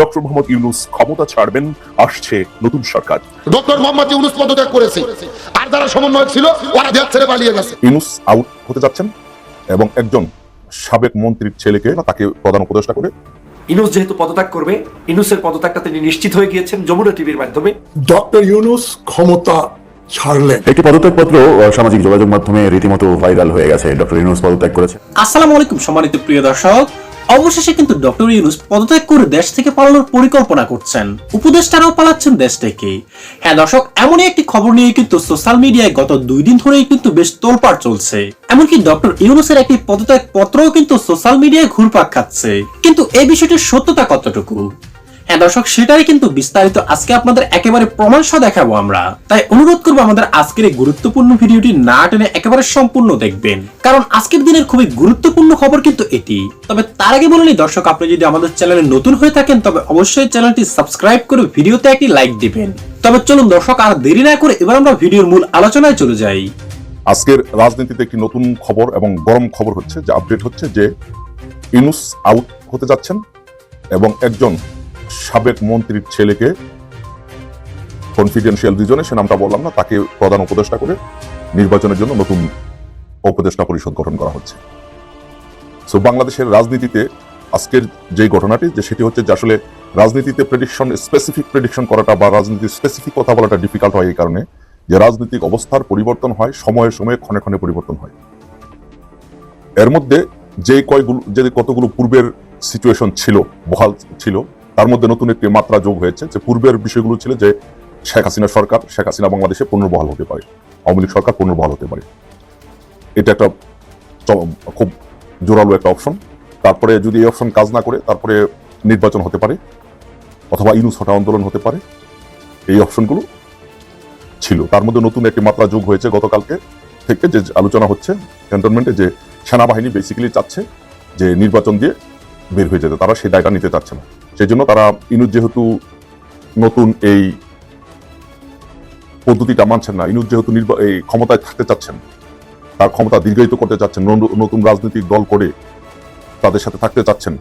Doctor Mohammad Yunus ক্ষমতা ছাড়বেন আসছে নতুন সরকার। ডক্টর মোহাম্মদ ইউনুস পদত্যাগ করেছে। আর যারা সমন্বয়ক ছিল ওরা দেশ ছেড়ে পালিয়ে গেছে। ইউনুস আউট হতে যাচ্ছেন এবং একজন সাবেক মন্ত্রীর ছেলেকে তাকে প্রধান উপদেষ্টা করে। ইনুস যেহেতু পদত্যাগ করবে ইনুসের পদত্যাগটা তিনি নিশ্চিত হয়ে গিয়েছেন যমুনা টিভির মাধ্যমে। ডক্টর ইউনুস ক্ষমতা ছাড়লেন। একটি পদত্যাগপত্র সামাজিক যোগাযোগ মাধ্যমে রীতিমতো ভাইরাল হয়ে গেছে। ডক্টর ইউনুস পদত্যাগ করেছে। আসসালামু আলাইকুম সম্মানিত প্রিয় দর্শক। অবশেষে কিন্তু ডক্টর ইউনুস পদত্যাগ করে দেশ থেকে পালানোর পরিকল্পনা করছেন। উপদেষ্টারাও পালাচ্ছেন দেশ থেকে। হ্যাঁ দর্শক, এমনই একটি খবর নিয়ে কিন্তু সোশ্যাল মিডিয়ায় গত দুই দিন ধরেই কিন্তু বেশ তোলপাড় চলছে। এমনকি ডক্টর ইউনুসের একটি পদত্যাগ পত্রও কিন্তু সোশ্যাল মিডিয়ায় ঘুরপাক খাচ্ছে। কিন্তু এই বিষয়টির সত্যতা কতটুকু? হ্যাঁ দর্শক, সেটাই কিন্তু বিস্তারিত আজকে আপনাদের একেবারে প্রমাণ সহ দেখাবো আমরা। তাই অনুরোধ করব আমাদের আজকের এই গুরুত্বপূর্ণ ভিডিওটি না টেনে একেবারে সম্পূর্ণ দেখবেন। কারণ আজকের দিনের খুবই গুরুত্বপূর্ণ খবর কিন্তু এটি। তবে তার আগে বলে দর্শক, আপনি যদি আমাদের চ্যানেলে নতুন হয়ে থাকেন, তবে অবশ্যই চ্যানেলটি সাবস্ক্রাইব করে ভিডিওতে একটি লাইক দিবেন। তবে চলুন, দর্শক, আর দেরি না করে এবার আমরা ভিডিওর মূল আলোচনায় চলে যাই। আজকের রাজনীতিতে একটি নতুন খবর এবং গরম খবর হচ্ছে, যে আপডেট হচ্ছে যে ইউনুস আউট হতে যাচ্ছেন এবং একজন সাবেক মন্ত্রীর ছেলেকে কনফিডেন্সিয়াল রিজনে সে নামটা বললাম না, তাকে প্রধান উপদেষ্টা করে নির্বাচনের জন্য নতুন উপদেষ্টা পরিষদ গঠন করা হচ্ছে। সো বাংলাদেশের রাজনীতিতে আজকের যে ঘটনাটি, যে সেটি হচ্ছে যে আসলে রাজনীতিতে প্রেডিকশন স্পেসিফিক প্রেডিকশন করাটা বা রাজনীতির স্পেসিফিক কথা বলাটা ডিফিকাল্ট হয় এই কারণে যে রাজনৈতিক অবস্থার পরিবর্তন হয়, সময়ে সময়ে ক্ষণে ক্ষণে পরিবর্তন হয়। এর মধ্যে যে কয়গুলো, যে কতগুলো পূর্বের সিচুয়েশন ছিল, বহাল ছিল তার মধ্যে নতুন একটি মাত্রা যোগ হয়েছে, যে পূর্বের বিষয়গুলো ছিল যে শেখ হাসিনা সরকার, শেখ হাসিনা বাংলাদেশে পুনর্বহাল হতে পারে, আওয়ামী লীগ সরকার পুনর্বহাল হতে পারে। এটা একটা খুব জোরালো একটা অপশন। তারপরে যদি এই অপশন কাজ না করে, তারপরে নির্বাচন হতে পারে, অথবা ইনুস হটা আন্দোলন হতে পারে, এই অপশনগুলো ছিল। তার মধ্যে নতুন একটি মাত্রা যোগ হয়েছে গতকালকে থেকে, যে আলোচনা হচ্ছে ক্যান্টনমেন্টে যে সেনাবাহিনী বেসিক্যালি চাচ্ছে যে নির্বাচন দিয়ে বের হয়ে যেতে, তারা সেই দায়টা নিতে চাচ্ছে না। সেই জন্য তারা ইনুজ যেহেতু নতুন এই পদ্ধতিটা মানছেন না ইনুজ যেহেতু নির্বা- এই ক্ষমতায় থাকতে চাচ্ছেন, তার ক্ষমতা দীর্ঘায়িত করতে চাচ্ছেন নতুন রাজনৈতিক দল করে তাদের সাথে থাকতে চাচ্ছেন,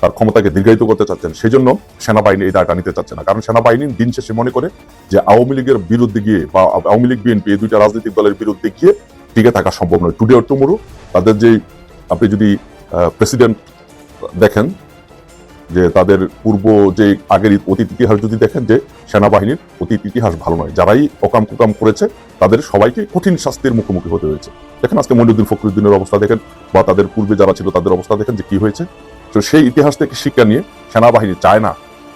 তার ক্ষমতাকে দীর্ঘায়িত করতে চাচ্ছেন সেই জন্য সেনাবাহিনী এই দায়টা নিতে চাচ্ছে না। কারণ সেনাবাহিনী দিন শেষে মনে করে যে আওয়ামী লীগের বিরুদ্ধে গিয়ে বা আওয়ামী লীগ, বিএনপি এই দুইটা রাজনৈতিক দলের বিরুদ্ধে গিয়ে টিকে থাকা সম্ভব নয়। টুডে অর টুমোরো তাদের যে আপনি যদি প্রেসিডেন্ট দেখেন যে তাদের পূর্ব যে আগের অতীত ইতিহাস যদি দেখেন যে সেনাবাহিনীর অতীত ইতিহাস ভালো নয়, যারাই অকাম কুকাম করেছে, তাদের সবাইকে কঠিন শাস্তির মুখোমুখি হতে হয়েছে। দেখেন আজকে মনিউদ্দিন ফখরুদ্দিনের অবস্থা দেখেন, বা তাদের পূর্বে যারা ছিল তাদের অবস্থা দেখেন যে কি হয়েছে। তো সেই ইতিহাস থেকে শিক্ষা নিয়ে সেনাবাহিনী চায় না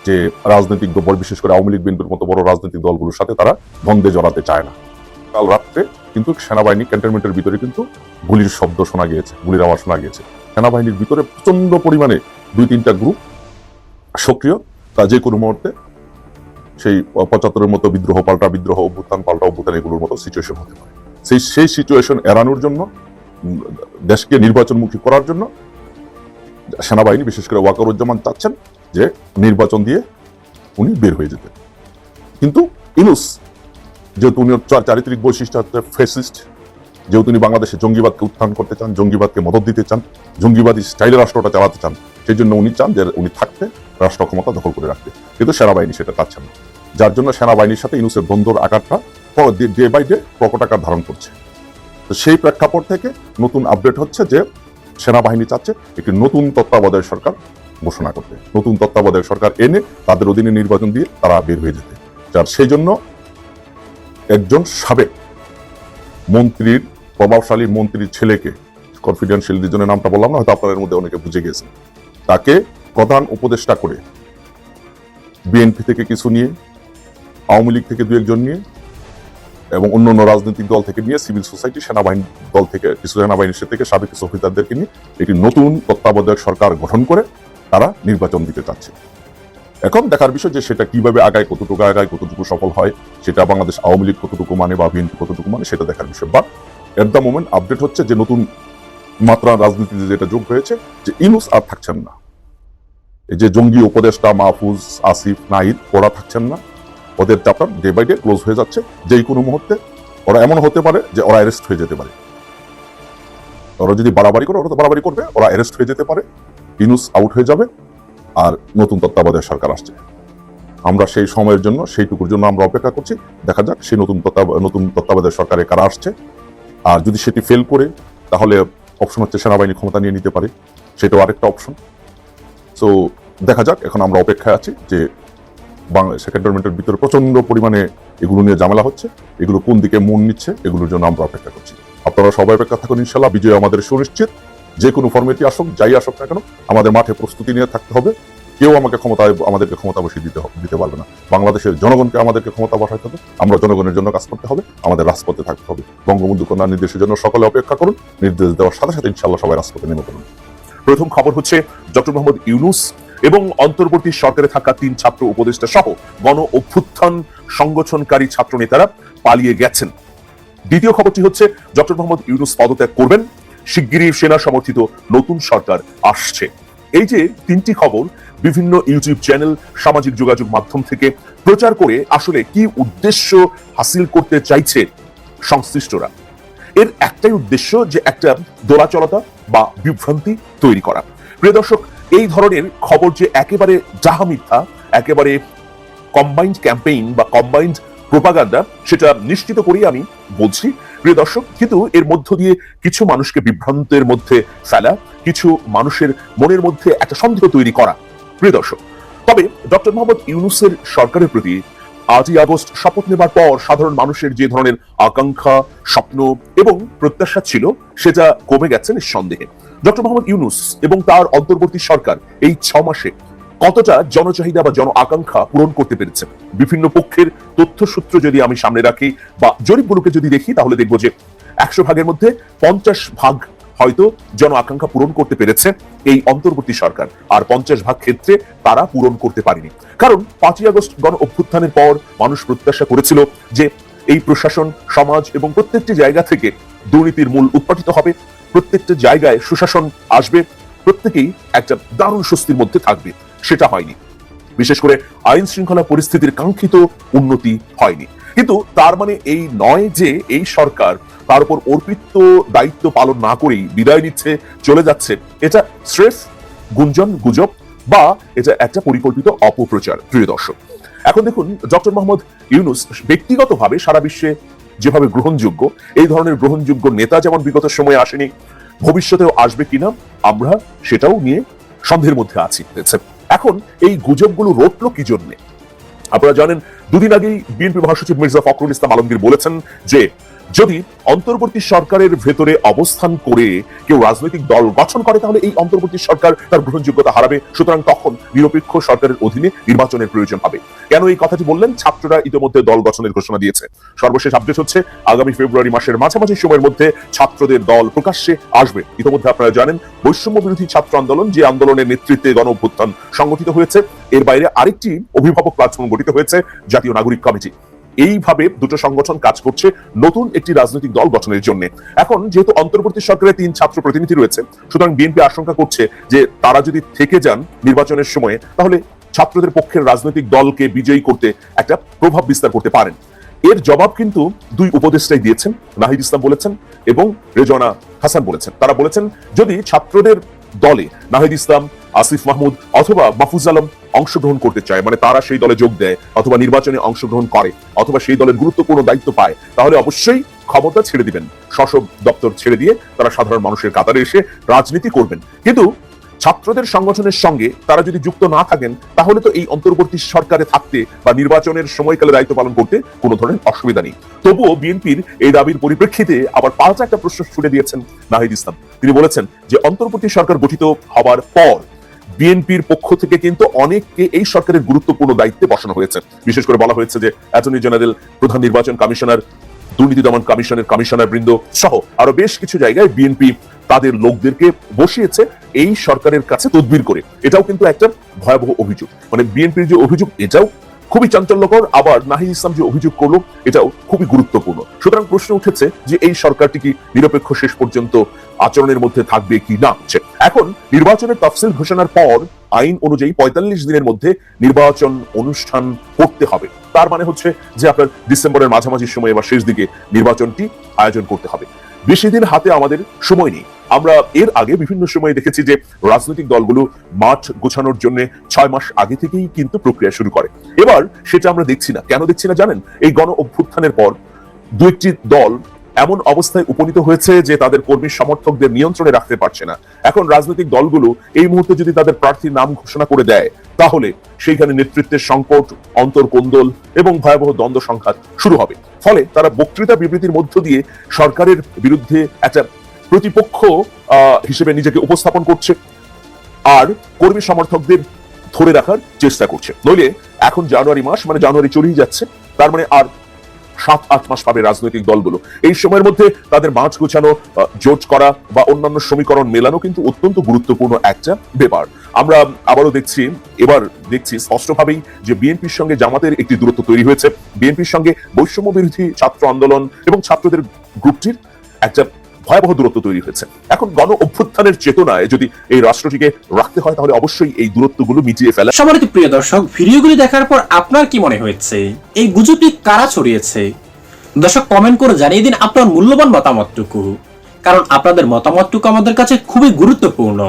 যে রাজনৈতিক দল, বিশেষ করে আওয়ামী লীগ বিএনপির মতো বড় রাজনৈতিক দলগুলোর সাথে তারা দ্বন্দ্বে জড়াতে চায় না। কাল রাত্রে কিন্তু সেনাবাহিনী ক্যান্টনমেন্টের ভিতরে কিন্তু গুলির শব্দ শোনা গিয়েছে, গুলির আওয়াজ শোনা গিয়েছে। সেনাবাহিনীর ভিতরে প্রচণ্ড পরিমাণে দুই তিনটা গ্রুপ সক্রিয়, তা যে কোনো মুহূর্তে। সেই পঁচাত্তরের মতো বিদ্রোহ পাল্টা বিদ্রোহ, অভ্যুত্থান পাল্টা অভ্যুত্থান, এগুলোর মতো সিচুয়েশন হতে পারে। সেই সেই সিচুয়েশন এড়ানোর জন্য দেশকে নির্বাচনমুখী করার জন্য সেনাবাহিনী, বিশেষ করে ওয়াকারুজ্জামান চাচ্ছেন যে, নির্বাচন দিয়ে উনি বের হয়ে যেতেন। কিন্তু ইনুস, যেহেতু উনি চারিত্রিক বৈশিষ্ট্য, হচ্ছে ফেসিস্ট যেহেতু উনি বাংলাদেশে জঙ্গিবাদকে উত্থান করতে চান, জঙ্গিবাদকে মদত দিতে চান, জঙ্গিবাদী স্টাইলে রাষ্ট্রটা চালাতে চান, সেই জন্য উনি চান যে উনি থাকতে। রাষ্ট্র ক্ষমতা দখল করে রাখতে কিন্তু সেনাবাহিনী সেটা চাচ্ছেন না। যার জন্য সেনাবাহিনীর সাথে ইনুসের দ্বন্দ্বর আকারটা ডে বাই ডে প্রকট আকার ধারণ করছে। তো সেই প্রেক্ষাপট থেকে নতুন আপডেট হচ্ছে যে সেনাবাহিনী চাচ্ছে একটি নতুন তত্ত্বাবধায়ক সরকার ঘোষণা করতে। নতুন তত্ত্বাবধায়ক সরকার এনে তাদের অধীনে নির্বাচন দিয়ে তারা বের হয়ে যেতে। যার সেই জন্য একজন সাবেক মন্ত্রীর, প্রভাবশালী মন্ত্রীর ছেলেকে কনফিডেন্সিয়াল রিজনের নামটা বললাম না, হয়তো আপনাদের মধ্যে অনেকে বুঝে গেছেন, তাকে প্রধান উপদেষ্টা করে বিএনপি থেকে কিছু নিয়ে, আওয়ামী লীগ থেকে দু একজন নিয়ে, এবং অন্য অন্য রাজনৈতিক দল থেকে নিয়ে, সিভিল সোসাইটি, সেনাবাহিনী দল থেকে, কিছু সেনাবাহিনীর থেকে সাবেক কিছু নিয়ে একটি নতুন তত্ত্বাবধায়ক সরকার গঠন করে তারা নির্বাচন দিতে চাচ্ছে। এখন দেখার বিষয় যে সেটা কীভাবে আগায়, কতটুকু আগায়, কতটুকু সফল হয়, সেটা বাংলাদেশ আওয়ামী লীগ কতটুকু মানে বা বিএনপি কতটুকু মানে সেটা দেখার বিষয়। But at the moment update হচ্ছে যে নতুন মাত্রা রাজনীতিতে যেটা যোগ হয়েছে, যে ইনুস আর থাকছেন না। এই যে জঙ্গি উপদেষ্টা মাহফুজ আসিফ নাহিদ, ওরা থাকছেন না। ওদের chapter day by day close হয়ে যাচ্ছে, যেই কোনো মুহূর্তে। ওরা এমন হতে পারে যে ওরা অ্যারেস্ট হয়ে যেতে পারে। ওরা যদি বাড়াবাড়ি করে, ওরা তো বাড়াবাড়ি করবে। ওরা অ্যারেস্ট হয়ে যেতে পারে, ইনুস আউট হয়ে যাবে, আর নতুন তত্ত্বাবধায়ক সরকার আসছে। আমরা সেই সময়ের জন্য, সেইটুকুর জন্য আমরা অপেক্ষা করছি। দেখা যাক, সেই নতুন নতুন তত্ত্বাবধায়ক সরকারে কারা আসছে। আর যদি সেটি ফেল করে, তাহলে অপশন হচ্ছে সেনাবাহিনী ক্ষমতা নিয়ে নিতে পারে। সেটাও আরেকটা অপশন সো দেখা যাক, এখন আমরা অপেক্ষায় আছি যে বাংলাদেশ সেকেন্ডারমেন্টের ভিতরে প্রচণ্ড পরিমাণে এগুলো নিয়ে ঝামেলা হচ্ছে, এগুলো কোন দিকে মন নিচ্ছে, এগুলোর জন্য আমরা অপেক্ষা করছি। আপনারা সবাই অপেক্ষা থাকুন ইনশাল্লাহ বিজয় আমাদের সুনিশ্চিত, যে কোনো ফর্মেটই আসুক, যাই আসুক না কেন, আমাদের মাঠে প্রস্তুতি নিয়ে থাকতে হবে। কেউ আমাকে ক্ষমতায় আমাদেরকে ক্ষমতা বসিয়ে দিতে দিতে পারবে না। বাংলাদেশের জনগণকে আমাদেরকে ক্ষমতা বসাতে হবে। আমরা জনগণের জন্য কাজ করতে হবে, আমাদের রাজপথে থাকতে হবে। বঙ্গবন্ধু কন্যা নির্দেশের জন্য সকলে অপেক্ষা করুন, নির্দেশ দেওয়ার সাথে সাথে ইনশাল্লাহ সবাই রাজপথে নেমে পড়ুন। প্রথম খবর হচ্ছে ডক্টর মোহাম্মদ ইউনুস এবং অন্তর্বর্তী সরকারে থাকা তিন ছাত্র উপদেষ্টা সহ গণ অভ্যুত্থান সংগঠনকারী ছাত্র নেতারা পালিয়ে গেছেন। দ্বিতীয় খবরটি হচ্ছে ডক্টর মোহাম্মদ ইউনুস পদত্যাগ করবেন। শিগগিরই সেনা সমর্থিত নতুন সরকার আসছে। এই যে তিনটি খবর বিভিন্ন ইউটিউব চ্যানেল, সামাজিক যোগাযোগ মাধ্যম থেকে প্রচার করে আসলে কি উদ্দেশ্য হাসিল করতে চাইছে সংশ্লিষ্টরা। এর একটাই উদ্দেশ্য যে একটা দোলাচলতা বা বিভ্রান্তি তৈরি করা। প্রিয় দর্শক, এই ধরনের খবর যে একেবারে যাহা মিথ্যা, একেবারে কম্বাইন্ড ক্যাম্পেইন বা কম্বাইন্ড প্রোপাগান্ডা সেটা নিশ্চিত করেই আমি বলছি। প্রিয় দর্শক, কিন্তু এর মধ্য দিয়ে কিছু মানুষকে বিভ্রান্তের মধ্যে ফেলা, কিছু মানুষের মনের মধ্যে একটা সন্দেহ তৈরি করা। প্রিয় দর্শক, তবে ডক্টর মোহাম্মদ ইউনুসের সরকারের প্রতি আটই আগস্ট শপথ নেবার পর সাধারণ মানুষের যে ধরনের আকাঙ্ক্ষা, স্বপ্ন এবং প্রত্যাশা ছিল, সেটা কমে গেছে নিঃসন্দেহে। ডক্টর মোহাম্মদ ইউনুস এবং তার অন্তর্বর্তী সরকার এই ছ মাসে কতটা জনচাহিদা বা জন আকাঙ্ক্ষা পূরণ করতে পেরেছে? বিভিন্ন পক্ষের তথ্যসূত্র যদি আমি সামনে রাখি বা জরিপগুলোকে যদি দেখি, তাহলে দেখব যে একশো ভাগের মধ্যে পঞ্চাশ ভাগ হয়তো জন আকাঙ্ক্ষা পূরণ করতে পেরেছে এই অন্তর্বর্তী সরকার। আর পঞ্চাশ ভাগ ক্ষেত্রে তারা পূরণ করতে পারেনি। কারণ পাঁচই আগস্ট গণ অভ্যুত্থানের পর মানুষ প্রত্যাশা করেছিল যে এই প্রশাসন, সমাজ এবং প্রত্যেকটি জায়গা থেকে দুর্নীতির মূল উৎপাটিত হবে। প্রত্যেকটা জায়গায় সুশাসন আসবে। প্রত্যেকেই একটা দারুণ স্বস্তির মধ্যে থাকবে। সেটা হয়নি। বিশেষ করে আইন শৃঙ্খলা পরিস্থিতির কাঙ্ক্ষিত উন্নতি হয়নি। কিন্তু তার মানে এই নয় যে এই সরকার তার উপর অর্পিত দায়িত্ব পালন না করেই বিদায় নিচ্ছে, চলে যাচ্ছে। এটা স্রেফ গুঞ্জন, গুজব বা এটা একটা পরিকল্পিত অপপ্রচার, প্রিয় দর্শক। এখন দেখুন, ডক্টর মোহাম্মদ ইউনুস ব্যক্তিগতভাবে সারা বিশ্বে যেভাবে গ্রহণযোগ্য, এই ধরনের গ্রহণযোগ্য নেতা যেমন বিগত সময়ে আসেনি, ভবিষ্যতেও আসবে কিনা আমরা সেটাও নিয়ে সন্দেহের মধ্যে আছি। এখন এই গুজবগুলো রটলো কি জন্যে? আপনারা জানেন দুদিন আগেই বিএনপি মহাসচিব মির্জা ফখরুল ইসলাম আলমগীর বলেছেন যে যদি অন্তর্বর্তী সরকারের ভেতরে অবস্থান করে কেউ রাজনৈতিক দল গঠন করে, তাহলে এই অন্তর্বর্তী সরকার তার গ্রহণযোগ্যতা হারাবে। সুতরাং তখন নিরপেক্ষ সরকারের অধীনে নির্বাচনের প্রয়োজন হবে। কেন এই কথাটি বললেন? ছাত্ররা ইতিমধ্যে দল গঠনের ঘোষণা দিয়েছে। সর্বশেষ আপডেট হচ্ছে, আগামী ফেব্রুয়ারি মাসের মাঝামাঝি সময়ের মধ্যে ছাত্রদের দল প্রকাশ্যে আসবে। ইতিমধ্যে আপনারা জানেন, বৈষম্য বিরোধী ছাত্র আন্দোলন যে আন্দোলনের নেতৃত্বে গণ অভ্যুত্থান সংগঠিত হয়েছে, এর বাইরে আরেকটি অভিভাবক প্ল্যাটফর্ম গঠিত হয়েছে, জাতীয় নাগরিক কমিটি। এইভাবে দুটো সংগঠন কাজ করছে নতুন একটি রাজনৈতিক দল গঠনের জন্য। এখন যেহেতু অন্তর্বর্তী সরকারের তিন ছাত্র প্রতিনিধি রয়েছে, সুতরাং বিএনপি আশঙ্কা করছে যে তারা যদি থেকে যান নির্বাচনের সময়ে, তাহলে ছাত্রদের পক্ষের রাজনৈতিক দলকে বিজয়ী করতে একটা প্রভাব বিস্তার করতে পারেন। এর জবাব কিন্তু দুই উপদেষ্টাই দিয়েছেন, নাহিদ ইসলাম বলেছেন এবং রেজনা হাসান বলেছেন। তারা বলেছেন, যদি ছাত্রদের দলে নাহিদ ইসলাম, আসিফ মাহমুদ অথবা মাহফুজ আলম অংশগ্রহণ করতে চায় মানে তারা সেই দলে যোগ দেয় অথবা নির্বাচনে অংশগ্রহণ করে অথবা সেই দলের গুরুত্বপূর্ণ দায়িত্ব পায়, তাহলে অবশ্যই ক্ষমতা ছেড়ে দিবেন। শাসক দপ্তর ছেড়ে দিয়ে তারা সাধারণ মানুষের কাতারে এসে রাজনীতি করবেন। কিন্তু ছাত্রদের সংগঠনের সঙ্গে তারা যদি যুক্ত না থাকেন, তাহলে তো এই অন্তর্বর্তী সরকারে থাকতে বা নির্বাচনের সময়কালে দায়িত্ব পালন করতে কোনো ধরনের অসুবিধা নেই। তবুও বিএনপির এই দাবির পরিপ্রেক্ষিতে আবার পাল্টা একটা প্রশ্ন ছুটে দিয়েছেন নাহিদ ইসলাম। তিনি বলেছেন যে, অন্তর্বর্তী সরকার গঠিত হবার পর বিএনপির পক্ষ থেকে কিন্তু অনেককে এই সরকারের গুরুত্বপূর্ণ দায়িত্বে বসানো হয়েছে। বিশেষ করে বলা হয়েছে যে, অ্যাটর্নি জেনারেল, প্রধান নির্বাচন কমিশনার, দুর্নীতি দমন কমিশনের কমিশনার বৃন্দ সহ আরও বেশ কিছু জায়গায় বিএনপি তাদের লোকদেরকে বসিয়েছে এই সরকারের কাছে তদবির করে। এটাও কিন্তু একটা ভয়াবহ অভিযোগ। মানে বিএনপির যে অভিযোগ, এটাও খুবই চাঞ্চল্যকর, আবার নাহিদ ইসলাম যে অভিযোগ করল, এটাও খুবই গুরুত্বপূর্ণ। সুতরাং প্রশ্ন উঠেছে যে এই সরকারটি কি নিরপেক্ষ শেষ পর্যন্ত আচরণের মধ্যে থাকবে কি না? এখন নির্বাচনের তফসিল ঘোষণার পর আইন অনুযায়ী পঁয়তাল্লিশ দিনের মধ্যে নির্বাচন অনুষ্ঠান করতে হবে। তার মানে হচ্ছে যে আপনার ডিসেম্বরের মাঝামাঝি সময়ে বা শেষ দিকে নির্বাচনটি আয়োজন করতে হবে। বেশি দিন হাতে আমাদের সময় নেই। আমরা এর আগে বিভিন্ন সময়ে দেখেছি যে রাজনৈতিক দলগুলো মাঠ গোছানোর জন্য ছয় মাস আগে থেকেই কিন্তু প্রক্রিয়া শুরু করে। এবার সেটা আমরা দেখছি না। কেন দেখছি না জানেন? এই গণ অভ্যুত্থানের পর দু একটি দল এমন অবস্থায় উপনীত হয়েছে যে তাদের কর্মী সমর্থকদের নিয়ন্ত্রণে রাখতে পারছে না। এখন রাজনৈতিক দলগুলো এই মুহূর্তে যদি তাদের প্রার্থীর নাম ঘোষণা করে দেয়, তাহলে সেইখানে নেতৃত্বের সংকট, অন্তর্কোন্দল এবং ভয়াবহ দ্বন্দ্ব সংঘাত শুরু হবে। ফলে তারা বক্তৃতা বিবৃতির মধ্য দিয়ে সরকারের বিরুদ্ধে একটা প্রতিপক্ষ হিসেবে নিজেকে উপস্থাপন করছে আর কর্মী সমর্থকদের ধরে রাখার চেষ্টা করছে। নইলে এখন জানুয়ারি মাস মানে জানুয়ারি চলেই যাচ্ছে। তার মানে আর সাত, আট মাস পাবে রাজনৈতিক দলগুলো। এই সময়ের মধ্যে তাদের মাছ গোছানো জোট করা বা অন্যান্য সমীকরণ মেলানো কিন্তু অত্যন্ত গুরুত্বপূর্ণ একটা ব্যাপার। আমরা আবারও দেখছি, এবার দেখছি স্পষ্টভাবেই যে বিএনপির সঙ্গে জামাতের একটি দূরত্ব তৈরি হয়েছে। বিএনপির সঙ্গে বৈষম্য বিরোধী ছাত্র আন্দোলন এবং ছাত্রদের গ্রুপটির একটা ভয়াবহ দূরত্ব তৈরি হয়েছে। এখন গণ অভ্যুত্থানের চেতনায় যদি এই রাষ্ট্রটিকে রাখতে হয়, তাহলে অবশ্যই এই দূরত্বগুলো মিটিয়ে ফেলা সম্মানিত প্রিয় দর্শক, ভিডিওগুলি দেখার পর আপনার কি মনে হয়েছে? এই গুজবটি কারা ছড়িয়েছে? দর্শক কমেন্ট করে জানিয়ে দিন আপনার মূল্যবান মতামতটুকু। কারণ আপনাদের মতামতটুকু আমাদের কাছে খুবই গুরুত্বপূর্ণ।